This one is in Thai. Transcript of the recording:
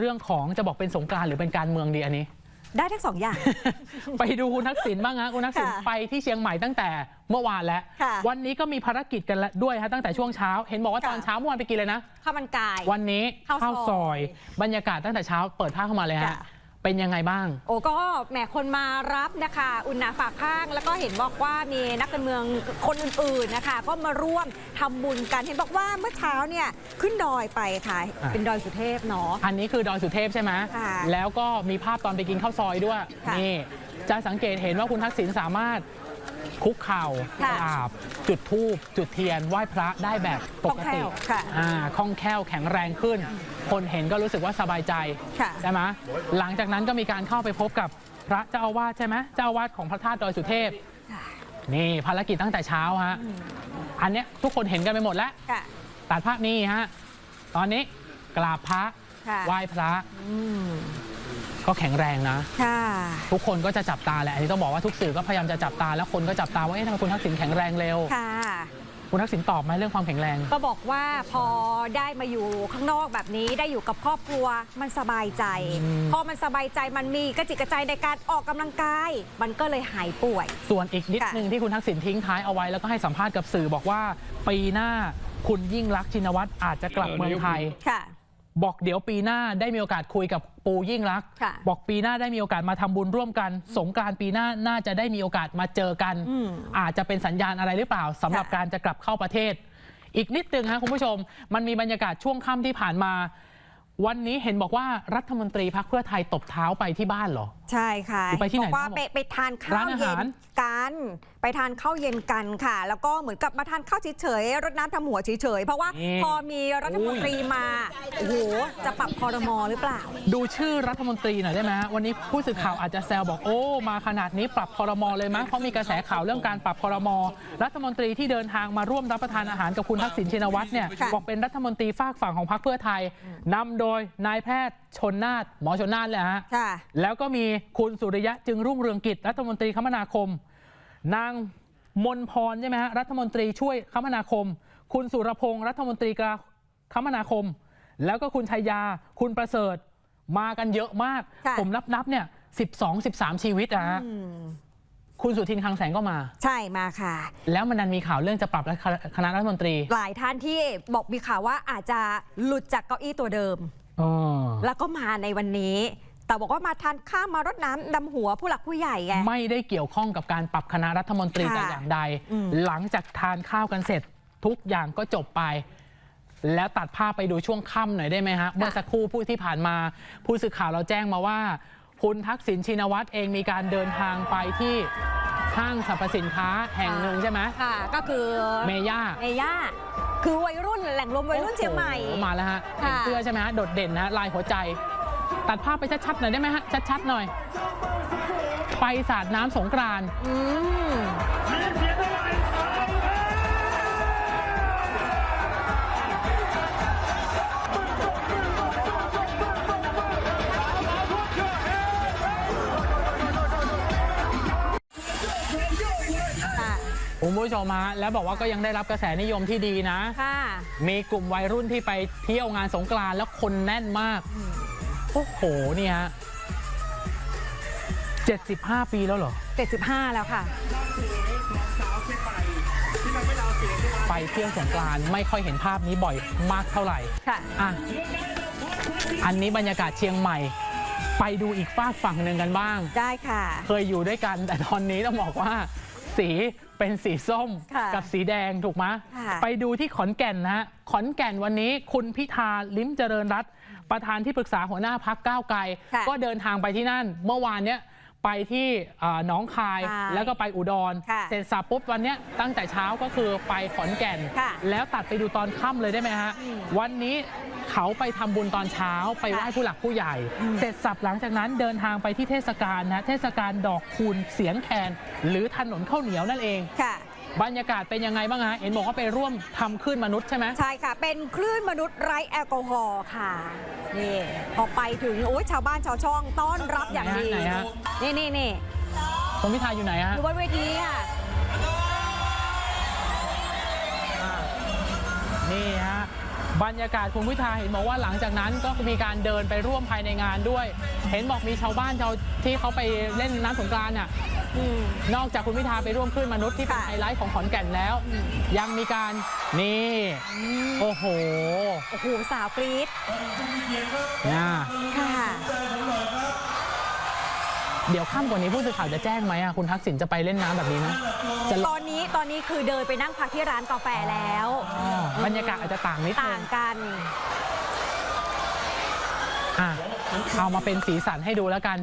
เรื่องของจะบอกเป็นสงกรานต์หรือเป็นการเมืองดีอันนี้ ได้ทั้งสองอย่าง ไปดูคุณทักษิณบ้างฮะคุณทักษิณค่ะไปที่เชียงใหม่ตั้งแต่เมื่อวานแล้ว ค่ะวันนี้ก็มีภารกิจกันแล้วด้วยฮะตั้งแต่ช่วงเช้าไเห็นบอกว่าตอนค่ะ เช้าเมื่อวานไปกินเลยนะ ข้าวมันไก่ วันนี้ข้าวซอยซอยบรรยากาศตั้งแต่เช้าเปิดภาพเข้ามาเลยฮะค่ะ เป็นยังไงบ้าง โอ้ก็แหมคนมารับนะคะ อุ่นหนาฝากข้างแล้วก็เห็นบอกว่ามีนักการเมืองคนอื่นๆนะคะ ก็มาร่วมทำบุญกันเห็นบอกว่าเมื่อเช้าเนี่ยขึ้นดอยไปค่ะอะเป็นดอยสุเทพเนาะอันนี้คือดอยสุเทพใช่ไหมค่ะแล้วก็มีภาพตอนไปกินข้าวซอยด้วยค่ะนี่จะสังเกตเห็นว่าคุณทักษิณสามารถ คุกเข่าค่ะ กราบ จุดธูปจุดเทียนไหว้พระได้แบบปกติ คล่องแคล่วค่ะ อ่าคล่องแคล่วแข็งแรงขึ้น คนเห็นก็รู้สึกว่าสบายใจค่ะ ใช่ไหมหลังจากนั้นก็มีการเข้าไปพบกับพระเจ้าอาวาสใช่ไหมเจ้าอาวาสของพระธาตุดอยสุเทพค่ะนี่ภารกิจตั้งแต่เช้าฮะ อันเนี้ยทุกคนเห็นกันไปหมดแล้ว ค่ะ ตัดภาพนี้ฮะ ตอนนี้กราบพระค่ะ ไหว้พระ อืม ก็แข็งแรงนะ ค่ะ ทุกคนก็จะจับตาแหละอันนี้ต้องบอกว่าทุกสื่อก็พยายามจะจับตาแล้วคนก็จับตาว่าเอ๊ะทำไมคุณทักษิณแข็งแรงเร็ว ค่ะ คุณทักษิณตอบไหมเรื่องความแข็งแรง ก็บอกว่าพอได้มาอยู่ข้างนอกแบบนี้ได้อยู่กับครอบครัวมันสบายใจ อืม พอมันสบายใจมันมีกระจิกกระใจในการออกกำลังกาย มันก็เลยหายป่วย ส่วนอีกนิดค่ะ นึงที่คุณทักษิณทิ้งท้ายเอาไว้แล้วก็ให้สัมภาษณ์กับสื่อบอกว่า ปีหน้าคุณยิ่งรักษณ์ชินวัตรอาจจะกลับเมืองไทย ค่ะ บอกเดี๋ยวปีหน้าได้มีโอกาสคุยกับปูยิ่งรักษณ์ค่ะบอกปีหน้าได้มีโอกาสมาทำบุญร่วมกัน สงกรานต์ปีหน้าน่าจะได้มีโอกาสมาเจอกัน อืมอาจจะเป็นสัญญาณอะไรหรือเปล่าสำหรับค่ะ การจะกลับเข้าประเทศ อีกนิดนึงฮะคุณผู้ชม มันมีบรรยากาศช่วงค่ำที่ผ่านมา วันนี้เห็นบอกว่ารัฐมนตรีพักเพื่อไทยตบเท้าไปที่บ้านเหรอ ใช่ค่ะไปที่ไหนบอกว่าบ้างไปไปทานข้าร้านวอาเย็หารนกัน ไปทานข้าวเย็นกันค่ะ แล้วก็เหมือนกับมาทานข้าวเฉยๆรดน้ำทำหัวเฉยๆ เพราะว่านี่พอมีรัฐมนตรีมา โอ้โห จะปรับคอรมอหรือเปล่า ดูชื่อรัฐมนตรีหน่อยได้ไหมฮะวันนี้ผู้สื่อข่าวอาจจะแซวบอกโอ้มาขนาดนี้ปรับคอรมอเลยมั้ยเพราะมีกระแสข่าวเรื่องการปรับคอรมอรัฐมนตรีที่เดินทางมาร่วมรับประทานอาหารกับคุณทักษิณชินวัตรเนี่ยค่ะ บอกเป็นรัฐมนตรีฝากฝั่งของพรรคเพื่อไทยนำโดยนายแพทย์ชนนาฏหมอชนนาฏเลยฮะ ค่ะ แล้วก็มีคุณสุริยะจึงรุ่งเรืองกิจรัฐมนตรีคมนาคม นางมนพรใช่ไหมฮะรัฐมนตรีช่วยคมนาคม คุณสุรพงศ์รัฐมนตรีคมนาคม แล้วก็คุณชัยยา คุณประเสริฐ มากันเยอะมากค่ะผมนับนับๆเนี่ย12 13 ชีวิตอะฮะอืมคุณสุทินคลังแสงก็มา ใช่มาค่ะ แล้วมันดันมีข่าวเรื่องจะปรับคณะรัฐมนตรี หลายท่านที่บอกมีข่าวว่าอาจจะหลุดจากเก้าอี้ตัวเดิมอ๋อแล้วก็มาในวันนี้ แต่บอกว่ามาทานข้าวมารดน้ำดำหัวผู้หลักผู้ใหญ่ไง ไม่ได้เกี่ยวข้องกับการปรับคณะรัฐมนตรีค่ะแต่อย่างใด อืม หลังจากทานข้าวกันเสร็จ ทุกอย่างก็จบไป แล้วตัดภาพไปดูช่วงค่ำหน่อยได้ไหมฮะ เมื่อสักครู่ผู้ที่ผ่านมา ผู้สื่อข่าวเราแจ้งมาว่า คุณทักษิณชินวัตรเองมีการเดินทางไปที่ห้างสรรพสินค้าแห่งหนึ่งใช่ไหมค่ะ ก็คือเมย่า เมย่าคือวัยรุ่นแหล่งรวมวัยรุ่นเชียงใหม่ โอ้โมาแล้วฮะค่ะ เห็นเสื้อใช่ไหมฮะ โดดเด่นนะฮะลายหัวใจ ตัดภาพไปชัดๆหน่อยได้ไหมฮะ ชัดๆหน่อย ไปสาดน้ำสงกรานต์อืมค่ะคุณผู้ชมฮะแล้วบอกว่าก็ยังได้รับกระแสนิยมที่ดีนะ ค่ะ มีกลุ่มวัยรุ่นที่ไปเที่ยวงานสงกรานต์แล้วคนแน่นมาก โอ้โหเนี่ยฮะ75 ปีแล้วเหรอ 75 แล้วค่ะ ไปเที่ยวสงกรานต์ไม่ค่อยเห็นภาพนี้บ่อยมากเท่าไหร่ค่ะอะ อันนี้บรรยากาศเชียงใหม่ ไปดูอีกฝากฝั่งหนึ่งกันบ้าง ได้ค่ะ เคยอยู่ด้วยกัน แต่ตอนนี้ต้องบอกว่า สีเป็นสีส้มค่ะกับสีแดงถูกไหมค่ะไปดูที่ขอนแก่นนะฮะขอนแก่นวันนี้คุณพิธาลิ้มเจริญรัตน์ ประธานที่ปรึกษาหัวหน้าพักก้าวไกล ค่ะก็เดินทางไปที่นั่น เมื่อวานเนี้ยไปที่อ่าหนองคายใช่แล้วก็ไปอุดร ค่ะเสร็จสับปุ๊บวันเนี้ยตั้งแต่เช้าก็คือไปขอนแก่น ค่ะแล้วตัดไปดูตอนค่ำเลยได้ไหมฮะ อืมวันนี้เขาไปทำบุญตอนเช้าไปไหว้ค่ะผู้หลักผู้ใหญ่ อืม เสร็จสับหลังจากนั้นเดินทางไปที่เทศกาลนะเทศกาลดอกคูณเสียงแคนหรือถนนข้าวเหนียวนั่นเอง ค่ะ บรรยากาศเป็นยังไงบ้างฮะเห็นบอกว่าไปร่วมทำขึ้นมนุษย์ใช่ไหม ใช่ค่ะ เป็นคลื่นมนุษย์ไร้แอลกอฮอล์ค่ะ นี่ พอไปถึง โอ้ยชาวบ้านชาวช่องต้อนรับอย่างดี ไหนฮะนี่นี่นี่คุณพิธาอยู่ไหนฮะ อยู่บนเวทีค่ะ บรรยากาศคุณพิธาเห็นบอกว่าหลังจากนั้นก็มีการเดินไปร่วมภายในงานด้วย เห็นบอกมีชาวบ้านชาวที่เขาไปเล่นน้ำสงกรานต์อะอืมนอกจากคุณพิธาไปร่วมคลื่นมนุษย์ที่เป็นค่ะไฮไลท์ของขอนแก่นแล้ว ยังมีการนี่โอ้โหโอ้โหสาวกรี๊ดเนี่ยค่ะ เดี๋ยวค่ำกว่านี้ผู้สื่อข่าวจะแจ้งไหมอะคุณทักษิณจะไปเล่นน้ำแบบนี้ไหมจะลตอนนี้ตอนนี้คือเดินไปนั่งพักที่ร้านกาแฟแล้วอ๋อบรรยากาศอาจจะต่างนิดนึต่างงกันอะเอามาเป็นสีสันให้ดูแล้วกัน